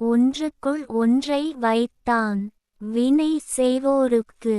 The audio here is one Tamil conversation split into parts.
ஒன்றுக்குள் ஒன்றை வைத்தான். வினை செய்வோருக்கு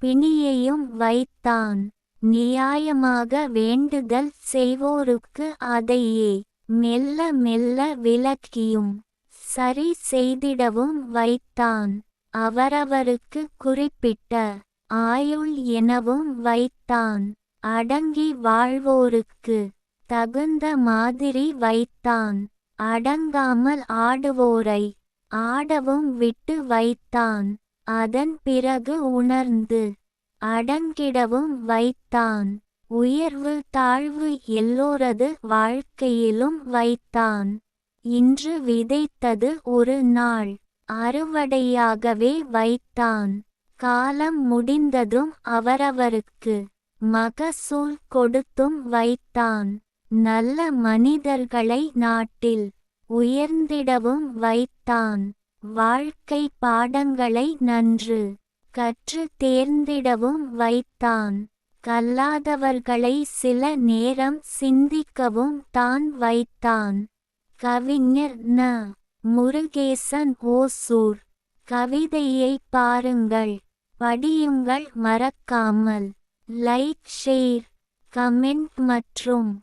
பிணியையும் வைத்தான். நியாயமாக வேண்டுதல் செய்வோருக்கு அதையே மெல்ல மெல்ல விலக்கியும் சரி செய்திடவும் வைத்தான். அவரவருக்கு குறிப்பிட்ட ஆயுள் எனவும் வைத்தான். அடங்கி வாழ்வோருக்கு தகுந்த மாதிரி வைத்தான். அடங்காமல் ஆடுவோரை ஆடவும் விட்டு வைத்தான். அதன் பிறகு உணர்ந்து அடங்கிடவும் வைத்தான். உயர்வு தாழ்வு எல்லோரது வாழ்க்கையிலும் வைத்தான். இன்று விதைத்தது ஒரு நாள் அறுவடையாகவே வைத்தான். காலம் முடிந்ததும் அவரவருக்கு மகசூல் கொடுத்தும் வைத்தான். நல்ல மனிதர்களை நாட்டில் உயர்ந்திடவும் வைத்தான். வாழ்க்கை பாடங்களை நன்று கற்று தேர்ந்திடவும் வைத்தான். கல்லாதவர்களை சில நேரம் சிந்திக்கவும் தான் வைத்தான். கவிஞர் ந. முருகேசன் ஓசூர். கவிதையை பாருங்கள். படியுங்கள் மறக்காமல். லைக் ஷேர் கமெண்ட் மற்றும்